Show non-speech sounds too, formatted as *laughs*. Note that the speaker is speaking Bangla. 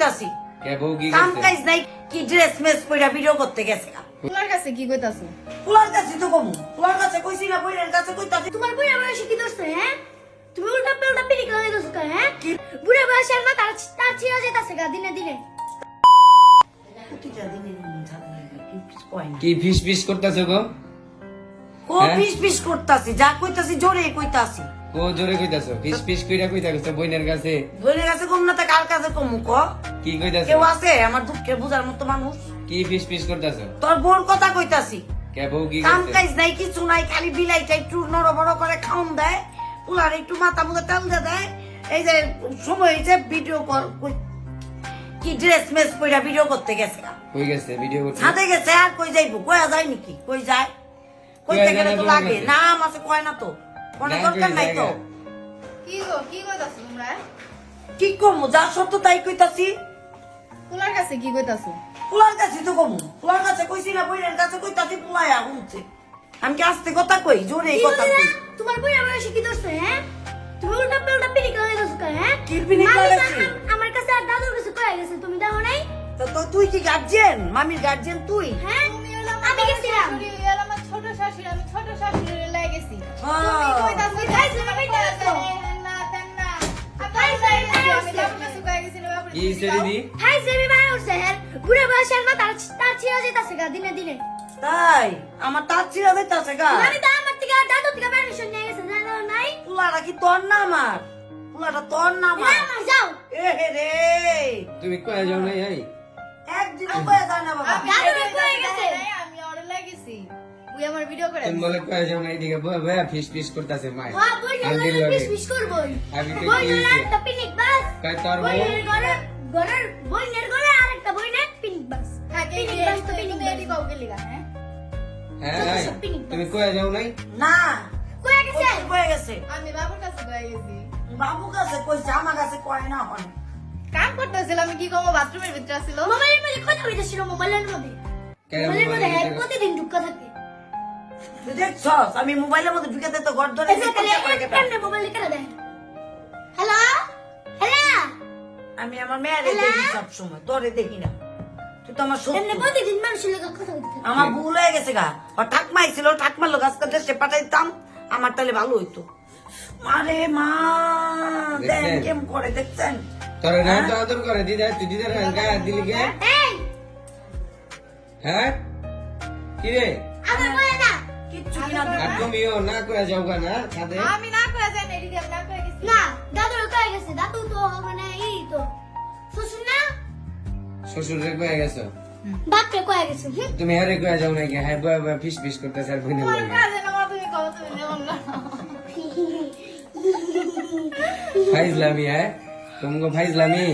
কইতাছি? কে কাম কাজ নাই কি ড্রেস মেস পইরা ভিডিও করতে গেছে গা। তোমার কাছে কি কইতাছো? কাছে তো কমু। কাছে কইছি না বইয়ের কাছে কইতাছি। তোমার হ্যাঁ? তুমি উল্টা পাল্টা পিলি করে দোষ কা হ্যাঁ? বুড়া বয়সে আর না তার তার যেতাছে গা দিনে দিনে। কি ফিস ফিস করতেছো গো? কো হ্যাঁ? পিস পিস করতাছি যা কইতাছি জোরে কইতাছি। কো জোরে কইতাছো? ফিস ফিস কইরা কইতাছো বইনের কাছে? বইয়ের কাছে কম না তা কার কাছে কমু ক? কি কইতাছো? কেউ আছে? আমার দুঃখের বুঝার মতো মানুষ। কি ফিস ফিস করতেছো? তোর বোর কথা কইতাছি। কে বউ কি কাম কাজ নাই কিছু নাই খালি বিলাইটা একটু নড় বড় করে খাওন দেয়। পুলার একটু মাথা মুখে তেল দিয়ে দেয়। এই যে সময় হয়েছে ভিডিও কর কি ড্রেস মেস ভিডিও করতে গেছে। কই গেছে ভিডিও করতে? ছাদে গেছে আর কই যাইবো? কয়া যায় নাকি? কই যায়? কইতে গেলে তো লাগে। কাছে? নাম আছে কয় না তো? কোনো দরকার নাই তো? কি গো কি কইতাছো তোমরা? কি কমু? যা সত্য তাই কইতাছি। তোমার কাছে কি কইতাছো? পুলার কাছে তো কমু। পুলার কাছে কইছি না বইয়ের কাছে কইতাছি পুলায়া উঠছে আমি কি আস্তে কথা কই? জোরে কথা কই। তোমার বই আমার এসে কি দোষ হ্যাঁ? তুমি উল্টা পাল্টা পিলি করে কা হ্যাঁ? কি পিলি মামি করেছি? আমার কাছে আর দাদুর কাছে কয়ে গেছে তুমি দাও নাই? তো তুই কি গার্জিয়ান মামির গার্জিয়ান তুই? হ্যাঁ? আমি গেছিলাম কি হইছে দিদি? হাই জেবি ভাই উঠছে হ্যাঁ বুড়া বয়সে আর তার তার চিরা যেতাছে গা দিনে দিনে। তাই? আমার তার চিরা দিতেছে গা? আমি তো আমার থেকে আর থেকে পারমিশন নিয়ে গেছে জানো নাই? পুলাটা কি তোর না আমার? পুলাটা তোর না আমার? আমার যাও। এ হে রে। তুমি কয়ে যাও নাই এই। একদিনও কয়ে যায় না বাবা। আমি কয়ে গেছে। আমি ওরে লাগেছি। তুই আমার ভিডিও করে তুমি বলে কয়ে যাও এদিকে ফিস ফিস করতেছে মাই হ্যাঁ বই আন্টির না লগে। পিস পিস করবই। আমি তো কি না হইছে? পিনিক বাস। কয় তোর বউ? ঘরের বইনের ঘরে আরেকটা বই না পিনিক বাস পিনিক বাস তো পিনিক বাস এটি কাউ হ্যাঁ? হ্যাঁ তুমি কয়ে যাও নাই? না। কয়ে গেছে? কয়ে গেছে? আমি বাবুর কাছে কয়ে গেছি। বাবু কাছে কইছে আমার কাছে কয় না হয়। কাম করতেছিলাম আমি কি করব? বাথরুমের ভিতরে ছিল মোবাইলের মধ্যে কথা হইতেছিল মোবাইলের মধ্যে। মোবাইলের মধ্যে মোবাইলের হ্যাঁ প্রতিদিন ঢুকা থাকে। দেখছস? আমি মোবাইলের মধ্যে ঢুকে তো ঘর ধরে মোবাইল কেন হ্যালো হ্যালো? আমি আমার মেয়ের দেখি সব সময় তোরে দেখি না। তুই তো আমার এমনি সত্যি প্রতিদিন মানুষের লোক কথা থাকে আমার ভুল হয়ে গেছে গা। ও ঠাকমা ছিল ঠাকমার লোক আজকে দেশে পাঠাইতাম আমার তাহলে ভালো হইতো। আরে মা দেন কেম করে দেখছেন? তোর না তো আদর করে দিদা তুই দিদার গায়ে দিলি কে? হ্যাঁ? কি রে আমার কয়ে না। কিচ্ছু আর তুমিও না করে যাও গা না সাথে আমি না করে যাই না না দাদুর কয়ে গেছে। দাদু তো মানে ই তো। শ্বশুর না? শ্বশুর রে কয়ে গেছো। বাপরে কয়ে গেছে। তুমি হারে কয়ে যাও নাকি? হ্যাঁ বয়া বয়া ফিস ফিস আর যেমন না। ফাইজলামি হ্যাঁ? তোমাকে ফাইজলামি? *laughs*